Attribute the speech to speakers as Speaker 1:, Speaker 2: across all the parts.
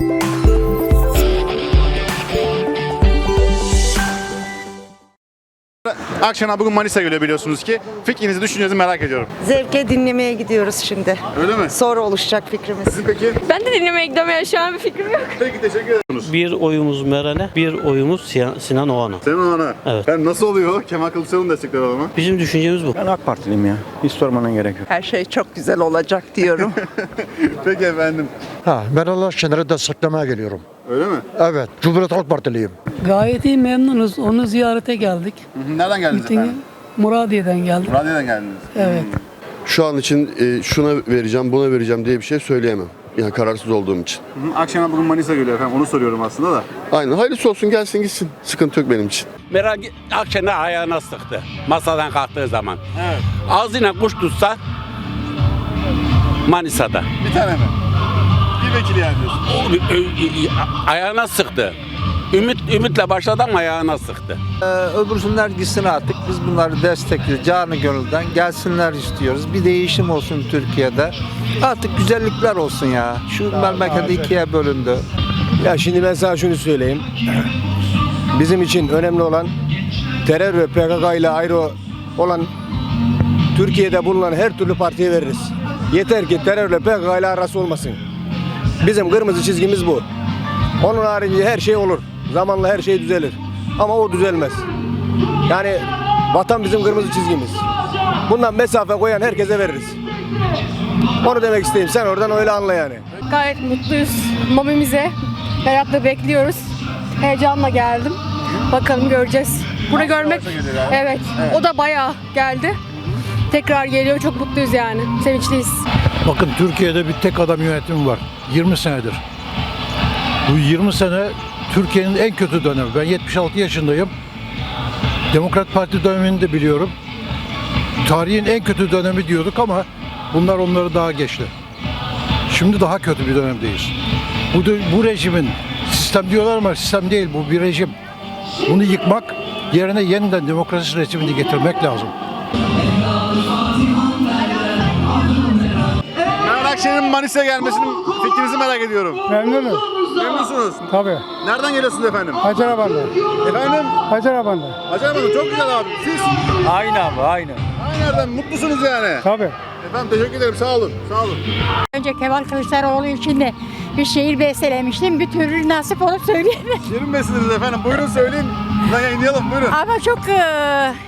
Speaker 1: Bye. Akşener bugün Manisa geliyor biliyorsunuz ki. Fikrinizi, düşüncenizi merak ediyorum.
Speaker 2: Zevke dinlemeye gidiyoruz şimdi.
Speaker 1: Öyle mi?
Speaker 2: Sonra oluşacak fikrimiz.
Speaker 1: Siz peki?
Speaker 3: Ben de dinlemeye gidiyorum ya şu an bir fikrim yok.
Speaker 1: Peki teşekkür ederim.
Speaker 4: Bir oyumuz Meral'e, bir oyumuz Sinan- Sinan Oğan'a.
Speaker 1: Senin ana.
Speaker 4: Evet.
Speaker 1: Ben nasıl oluyor? Kemal Kılıçdaroğlu'nu destekler o zaman.
Speaker 4: Bizim düşüncemiz bu.
Speaker 5: Ben AK Partiliyim ya. Hiç sormana gerek yok.
Speaker 2: Her şey çok güzel olacak diyorum.
Speaker 1: Peki efendim.
Speaker 6: Ha, ben Allah Şener'i desteklemeye geliyorum.
Speaker 1: Öyle mi?
Speaker 6: Evet, Cumhuriyet Halk Partiliyim.
Speaker 7: Gayet iyi memnunuz. Onu ziyarete geldik.
Speaker 1: Hı hı. Nereden geldiniz
Speaker 7: Mitingi
Speaker 1: efendim?
Speaker 7: Muradiye'den geldik.
Speaker 1: Radyodan geldiniz.
Speaker 7: Evet.
Speaker 8: Şu an için e, şuna vereceğim, buna vereceğim diye bir şey söyleyemem. Yani kararsız olduğum için.
Speaker 1: Hı hı. Akşener bugün Manisa geliyor efendim. Onu soruyorum aslında da.
Speaker 8: Aynen. Hayırlısı olsun gelsin gitsin. Sıkıntı yok benim için.
Speaker 9: Meral Akşener ayağına sıktı masadan kalktığı zaman.
Speaker 1: Evet.
Speaker 9: Ağzıyla kuş tutsa Manisa'da.
Speaker 1: Bir tane mi? Bir vekili yani diyorsun.
Speaker 9: Ö- ö- Ayağına sıktı. Ümit ümitle başladı ama ayağına sıktı.
Speaker 5: Öbürsünler gitsin artık. Biz bunları destekliyoruz. Canı gönülden gelsinler istiyoruz. Bir değişim olsun Türkiye'de. Artık güzellikler olsun ya. Şu memleket ikiye bölündü.
Speaker 10: Ya şimdi ben sana şunu söyleyeyim. Bizim için önemli olan terör ve PKK ile ayrı olan Türkiye'de bulunan her türlü partiye veririz. Yeter ki terörle PKK ile arası olmasın. Bizim kırmızı çizgimiz bu. Onun harici her şey olur. Zamanla her şey düzelir. Ama o düzelmez. Yani vatan bizim kırmızı çizgimiz. Bundan mesafe koyan herkese veririz. Onu demek isteyeyim. Sen oradan öyle anla yani.
Speaker 3: Gayet mutluyuz. Momimize merakla bekliyoruz. Heyecanla geldim. Bakalım göreceğiz. Bunu görmek
Speaker 1: yani.
Speaker 3: evet. O da bayağı geldi. Tekrar geliyor. Çok mutluyuz yani. Sevinçliyiz.
Speaker 6: Bakın Türkiye'de bir tek adam yönetimi var. 20 senedir. Bu 20 sene Türkiye'nin en kötü dönemi. Ben 76 yaşındayım. Demokrat Parti dönemini de biliyorum. Tarihin en kötü dönemi diyorduk ama bunlar onları daha geçti. Şimdi daha kötü bir dönemdeyiz. Bu, bu rejimin sistem diyorlar ama sistem değil bu bir rejim. Bunu yıkmak yerine yeniden demokrasi rejimini getirmek lazım.
Speaker 1: Meral Akşener'in Manisa'ya gelmesinin fikrinizi merak ediyorum.
Speaker 7: Memnunum.
Speaker 1: Memnunsunuz.
Speaker 7: Tabii.
Speaker 1: Nereden geliyorsunuz efendim?
Speaker 7: Hacer Aban'da.
Speaker 1: Efendim?
Speaker 7: Hacer Aban'da.
Speaker 1: Acayip Hanım çok güzel abi. Siz
Speaker 5: Aynı abi aynı.
Speaker 1: aynı yerden mutlusunuz yani.
Speaker 7: Tabii.
Speaker 1: Efendim teşekkür ederim. Sağ olun. Sağ olun.
Speaker 11: Önce Kemal Kılıçdaroğlu için de bir şiir bestelemiştim. Bir türlü nasip olup söyleyemem.
Speaker 1: Şirin besiniz efendim. Buyurun söyleyin. Ben yayınlayalım. Buyurun.
Speaker 11: Ama çok e,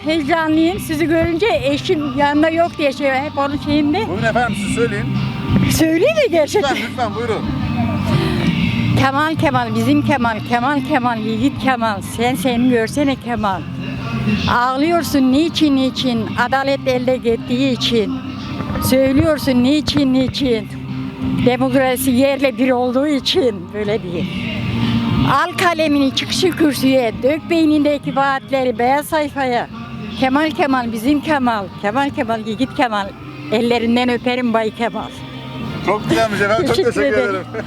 Speaker 11: heyecanlıyım. Sizi görünce eşim yanında yok diye şey hep onun şeyinde.
Speaker 1: Buyurun efendim siz söyleyin.
Speaker 11: Söyleyeyim mi gerçekten?
Speaker 1: Lütfen lütfen buyurun.
Speaker 11: Kemal Kemal bizim Kemal. Kemal Kemal yiğit Kemal. Sen seni görsene Kemal. Ağlıyorsun niçin niçin? Adalet elde gittiği için. Söylüyorsun niçin niçin? Demokrasi yerle bir olduğu için böyle değil. Al kalemini çıkışı kürsüye, dök beynindeki vaatleri beyaz sayfaya. Kemal Kemal bizim Kemal, Kemal Kemal yiğit Kemal. Ellerinden öperim Bay Kemal.
Speaker 1: Çok güzelmiş efendim. Çok
Speaker 11: Teşekkür
Speaker 1: teşekkür
Speaker 11: ederim.
Speaker 1: ederim.